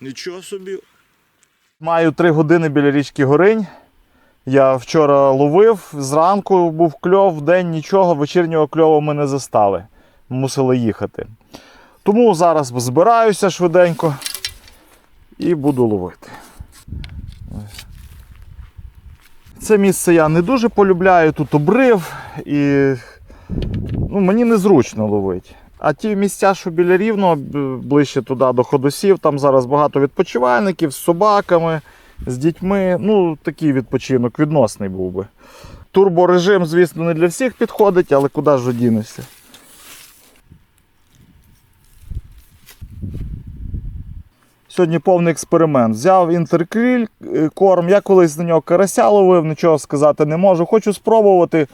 Нічого собі. Маю три години біля річки Горинь. Я вчора ловив, зранку був кльов, вдень нічого, вечірнього кльову ми не застали. Мусили їхати. Тому зараз збираюся швиденько і буду ловити. Це місце я не дуже полюбляю, тут обрив і ну, мені незручно ловити. А ті місця, що біля рівного, ближче туди до ходосів, там зараз багато відпочивальників з собаками, з дітьми. Ну, такий відпочинок відносний був би. Турборежим, звісно, не для всіх підходить, але куди ж одінешся. Сьогодні повний експеримент. Взяв інтеркріль е, корм. Я колись на нього карася ловив, нічого сказати не можу. Хочу спробувати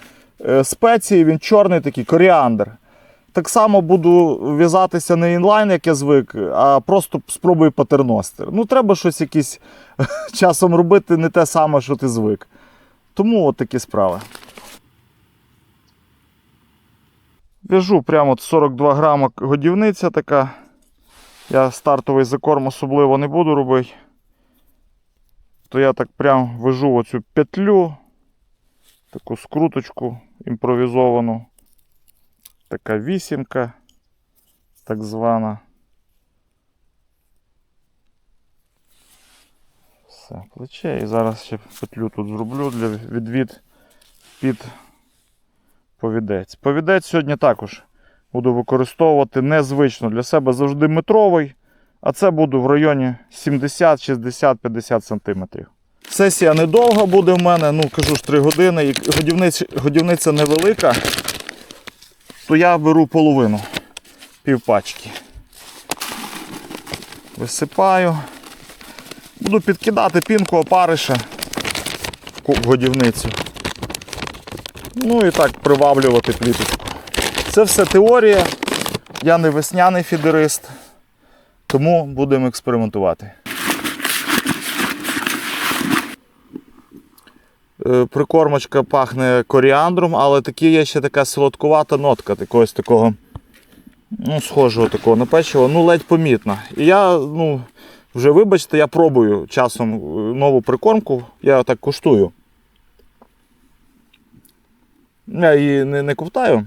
е, спеції, він чорний такий, коріандр. Так само буду в'язатися не інлайн, як я звик, а просто спробую патерностер. Ну, треба щось якісь часом робити не те саме, що ти звик. Тому от такі справи. В'яжу прямо от 42 грама годівниця така. Я стартовий закорм особливо не буду робити. То я так прям вижу оцю петлю, таку скруточку імпровізовану. Така вісімка, так звана. Все, плече. І зараз ще петлю тут зроблю для відвід під повідець. Повідець сьогодні також буду використовувати незвично для себе завжди метровий, а це буду в районі 70, 60, 50 см. Сесія недовга буде в мене, ну кажу ж 3 години, годівниця, годівниця невелика, то я беру половину півпачки. Висипаю. Буду підкидати пінку опариша в годівницю. Ну і так приваблювати пліточку. Це все теорія. Я не весняний фідерист, тому будемо експериментувати. Прикормочка пахне коріандром, але такі є ще така солодкувата нотка якогось такого ну, схожого такого на печиво, ну ледь помітна. І я, ну, вже вибачте, я пробую часом е, нову прикормку, я так куштую. Я її не, не ковтаю.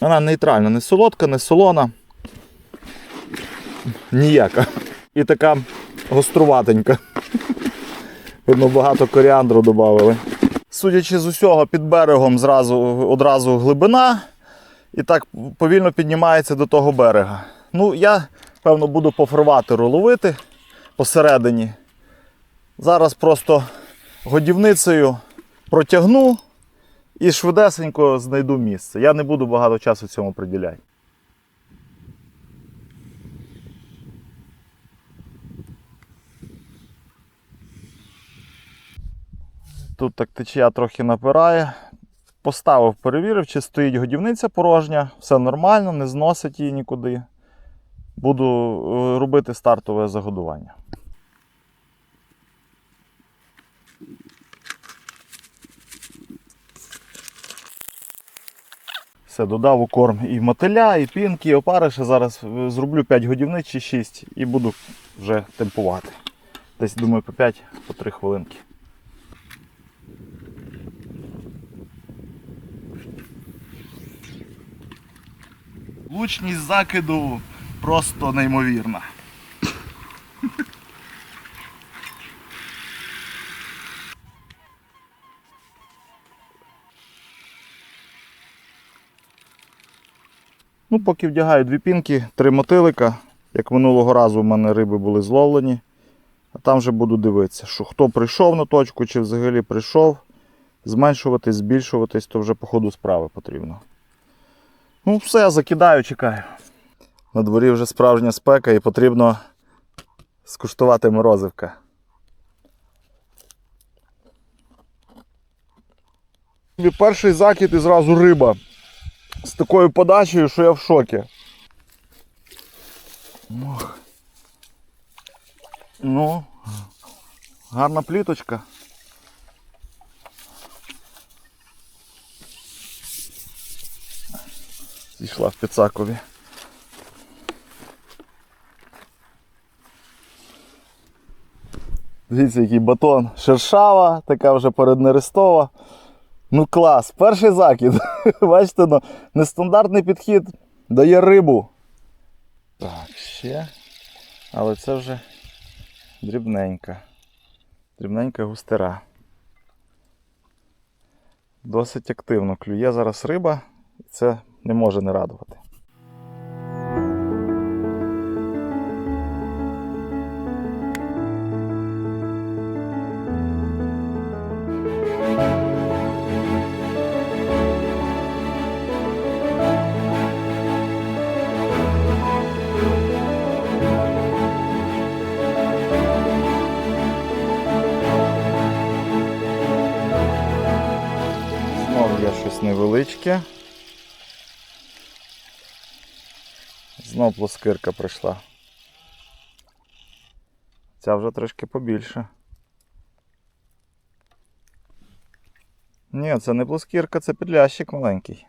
Вона нейтральна, не солодка, не солона. Ніяка. І така гоструватенька. Видно, багато коріандру додали. Судячи з усього, під берегом зразу, одразу глибина. І так повільно піднімається до того берега. Ну, я, певно, буду по фарватеру ловити посередині. Зараз просто годівницею протягну і швидесенько знайду місце. Я не буду багато часу цьому приділяти. Тут так течія трохи напирає. Поставив, перевірив, чи стоїть годівниця порожня, все нормально, не зносить її нікуди. Буду е, робити стартове загодування. Все, додав у корм і мотиля, і пінки, і опариша. Зараз е, зроблю 5 годівниць чи 6 і буду вже темпувати. Десь, думаю, по 5 по 3 хвилинки. Лучність закиду просто неймовірна. Ну, поки вдягаю дві пінки, три мотилика. Як минулого разу в мене риби були зловлені. А там вже буду дивитися, що хто прийшов на точку, чи взагалі прийшов. Зменшуватись, збільшуватись, то вже по ходу справи потрібно. Ну, все, закидаю, чекаю. На дворі вже справжня спека і потрібно скуштувати морозивка. Перший закид і зразу риба. З такою подачею, що я в шокі. Ну, гарна пліточка. Зійшла в Піцакові. Дивіться, який батон. Шершава, така вже переднерестова. Ну клас, перший закид. Бачите, ну, нестандартний підхід дає рибу. Так, ще. Але це вже дрібненька. Дрібненька густера. Досить активно клює зараз риба, це не може не радувати. Щось невеличке. Знов плоскирка прийшла. Ця вже трошки побільше. Ні, це не плоскірка, це підлящик маленький.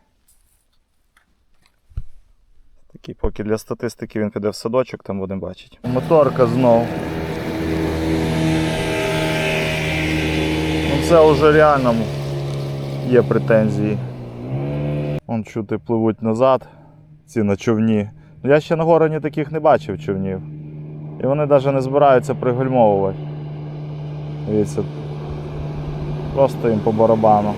Такий, поки для статистики він піде в садочок, там будемо бачити. Моторка знов. Ну це вже реально є претензії. Вон чути пливуть назад, ці на човні. Я ще на гороні таких не бачив човнів. І вони навіть не збираються пригальмовувати. Дивіться. Просто їм по барабану.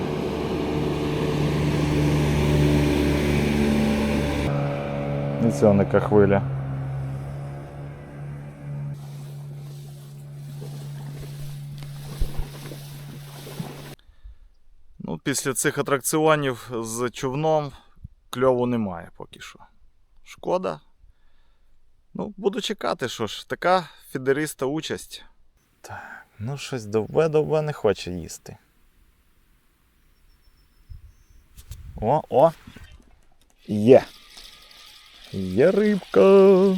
І це яка хвиля. Ну, після цих атракціонів з човном кльову немає поки що. Шкода. Ну, буду чекати, що ж, така фідериста участь. Так, ну щось довбе-довбе не хоче їсти. О, о! Є! Є рибка.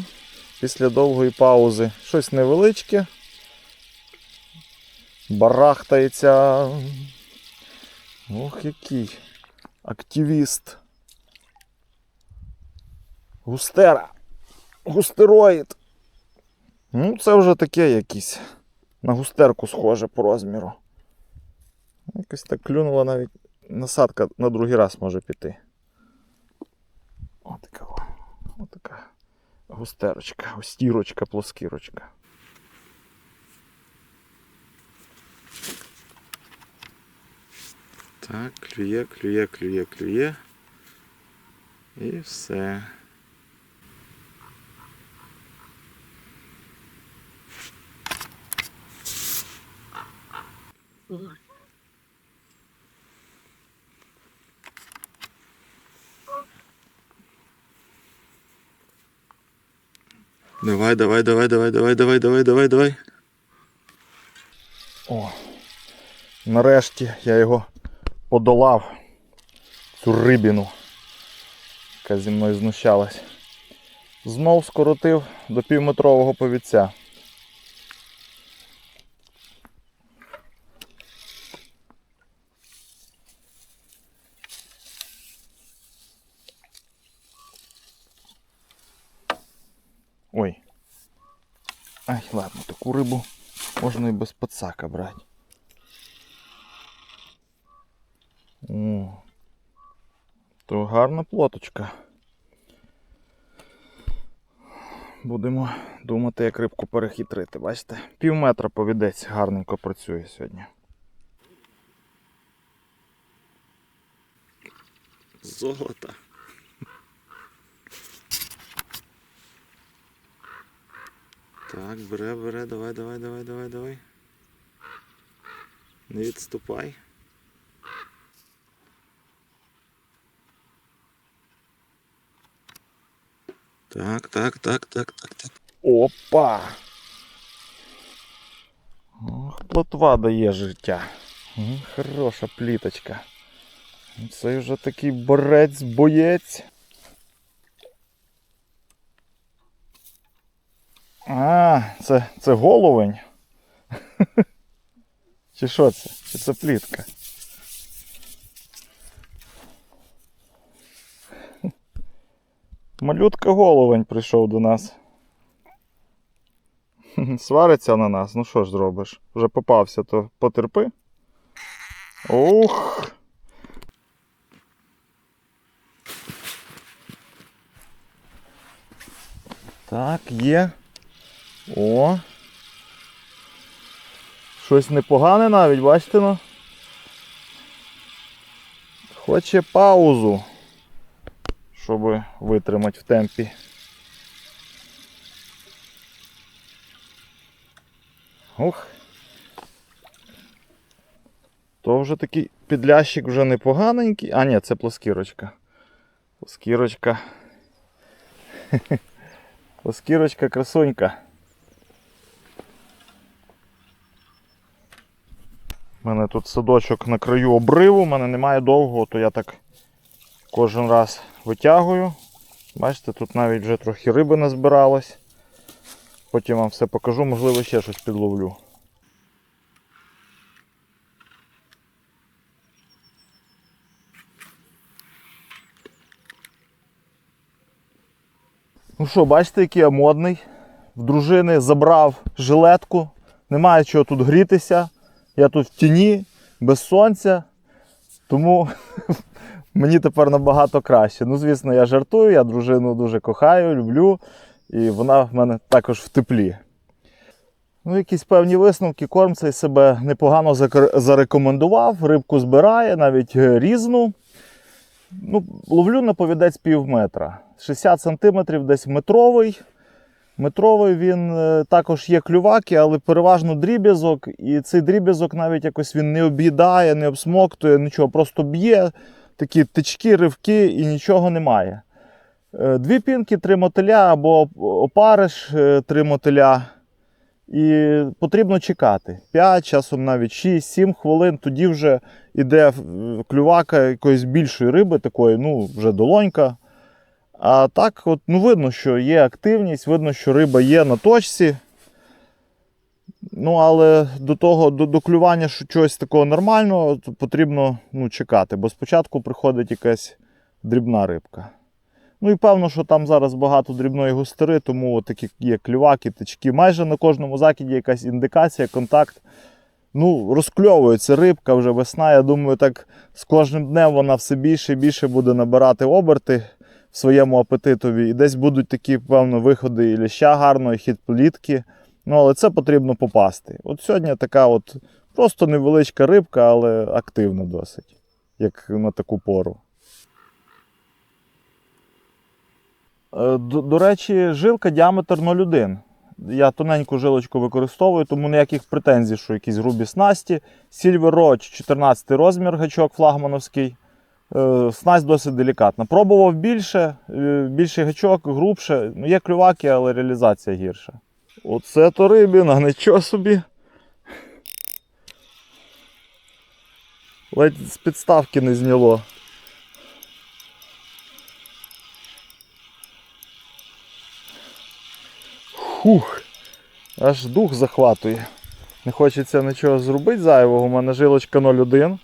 Після довгої паузи. Щось невеличке. Барахтається. Ох, який активіст. Густера. Густероїд. Ну, це вже таке якесь. На густерку схоже по розміру. Якось так клюнула навіть насадка на другий раз може піти. Отака. о. Отака густерочка, густірочка, плоскірочка. Так, клює, клює, клює, клює. І все. Давай, давай, давай, давай, давай, давай, давай, давай, давай. О, нарешті я його подолав, цю рибіну, яка зі мною знущалась. Знов скоротив до півметрового повідця. Ай, ладно, таку рибу можна і без пацака брати. О, то гарна плоточка. Будемо думати, як рибку перехитрити. Бачите? Пів метра повідець гарненько працює сьогодні. Золото. Так, бере, бере, давай, давай, давай, давай, давай. Не відступай. Так, так, так, так, так, так. Опа! Ох, плотва дає життя. Хороша пліточка. Це вже такий борець, А, це, це головень. Чи що це? Чи це плітка? Малютка головень прийшов до нас. Свариться на нас, ну що ж зробиш? Вже попався, то потерпи. Ух. Так, є. О. Щось непогане навіть, бачите ну? Хоче паузу, щоб витримати в темпі. Ух. То вже такий підлящик вже непоганенький. А, ні, це плоскірочка. Плоскірочка. Плоскірочка красунька. У мене тут садочок на краю обриву, у мене немає довгого, то я так кожен раз витягую. Бачите, тут навіть вже трохи риби назбиралось. Потім вам все покажу, можливо, ще щось підловлю. Ну що, бачите, який я модний. В дружини забрав жилетку, немає чого тут грітися. Я тут в тіні, без сонця. Тому мені тепер набагато краще. Ну, звісно, я жартую, я дружину дуже кохаю, люблю, і вона в мене також в теплі. Ну, якісь певні висновки, корм цей себе непогано зарекомендував, рибку збирає, навіть е, різну. Ну, ловлю на повідець пів метра. 60 см десь метровий. Метровий він е, також є клюваки, але переважно дріб'язок. І цей дріб'язок навіть якось він не об'їдає, не обсмоктує, нічого, просто б'є такі тички, ривки і нічого немає. Е, Дві пінки, три мотиля або опариш, е, три мотиля. І потрібно чекати 5, часом навіть 6-7 хвилин, тоді вже йде клювака якоїсь більшої риби, такої, ну, вже долонька. А так, от, ну, видно, що є активність, видно, що риба є на точці. Ну, але до того, до, до клювання чогось такого нормального, то потрібно ну, чекати, бо спочатку приходить якась дрібна рибка. Ну і певно, що там зараз багато дрібної густери, тому такі є клюваки, тички. Майже на кожному закиді якась індикація, контакт. Ну, розкльовується рибка вже весна. Я думаю, так з кожним днем вона все більше і більше буде набирати оберти своєму апетитові. І десь будуть такі, певно, виходи і ліща гарно, хід плітки. Ну, але це потрібно попасти. От сьогодні така от просто невеличка рибка, але активна досить, як на таку пору. Е, До, до речі, жилка діаметр 0,1. Я тоненьку жилочку використовую, тому ніяких претензій, що якісь грубі снасті. Silver Roach 14 розмір гачок флагмановський. Е, Снасть досить делікатна. Пробував більше, е, більший гачок, грубше. Ну, є клюваки, але реалізація гірша. Оце то рибіна, нічого собі. Ледь з підставки не зняло. Фух, аж дух захватує. Не хочеться нічого зробити зайвого. У мене жилочка 0,1.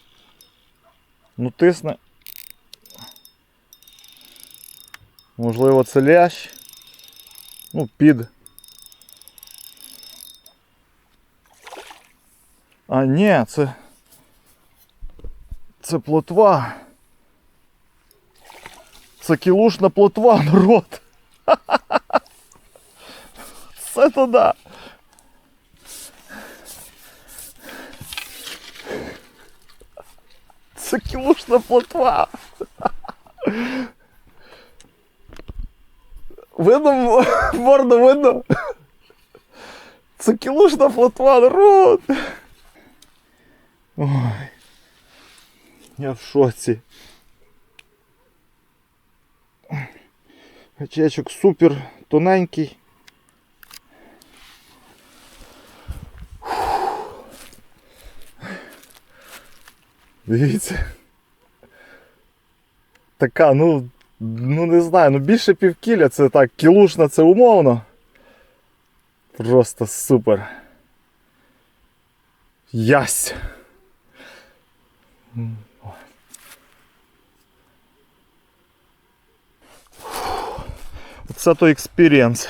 Ну тисне. Можливо, це лящ. Ну, під. А ні, це. Це плотва. Це кілушна плотва, народ. Це туди. Це кілушна плотва. Видно, м- морду видно. Це кілушна плотва, народ. Ой. Я в шоці. Гачечок супер тоненький. Дивіться. Така, ну, ну не знаю, ну більше півкіля, це так, кілушна це умовно. Просто супер. Ясь. Це той експірієнс.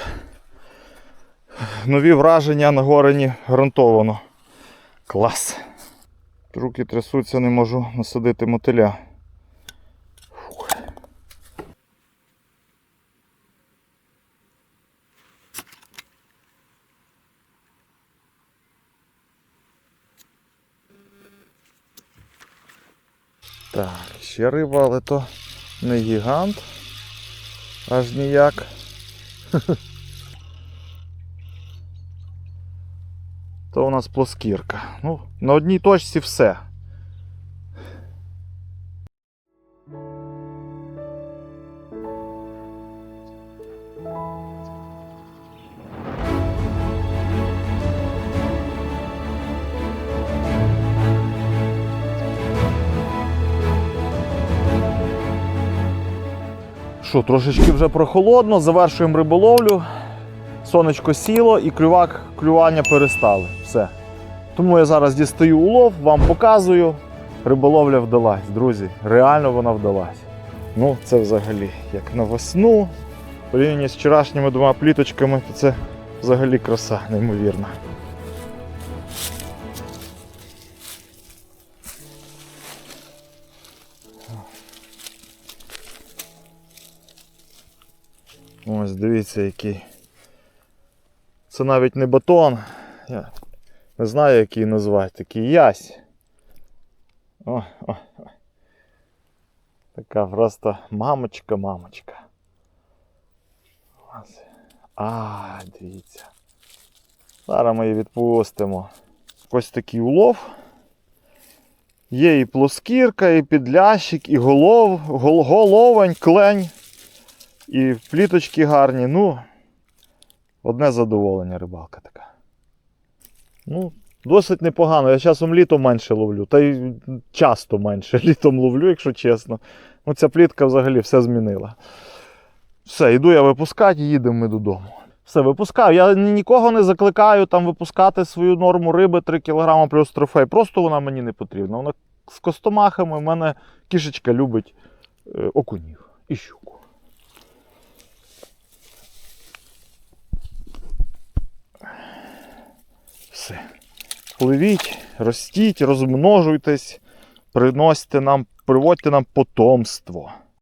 нові враження на горені гарантовано. Клас. Руки трясуться, не можу насадити мотиля. Так, ще риба, але то не гігант. Аж ніяк. То у нас плоскірка. Ну, на одній точці все. Що, трошечки вже прохолодно, завершуємо риболовлю. Сонечко сіло і клювак клювання перестали. Все. Тому я зараз дістаю улов, вам показую. Риболовля вдалась, друзі. Реально вона вдалась. Ну, це взагалі як на весну. В порівнянні з вчорашніми двома пліточками, то це взагалі краса неймовірна. Ось дивіться який. Це навіть не батон. Я не знаю, як її назвати. Такий ясь. О, о, о. Така просто мамочка-мамочка. А, дивіться. Зараз ми її відпустимо. Ось такий улов. Є і плоскірка, і підлящик, і голов, гол, головень, клень. І пліточки гарні. Ну, одне задоволення рибалка така. Ну, досить непогано. Я часом літом менше ловлю. Та й часто менше літом ловлю, якщо чесно. Ну, ця плітка взагалі все змінила. Все, йду я випускати їдемо ми додому. Все, випускаю. Я нікого не закликаю там випускати свою норму риби 3 кг плюс трофей. Просто вона мені не потрібна. Вона з костомахами в мене кішечка любить е, окунів і щуку. Все. Пливіть, ростіть, розмножуйтесь, приносьте нам, приводьте нам потомство.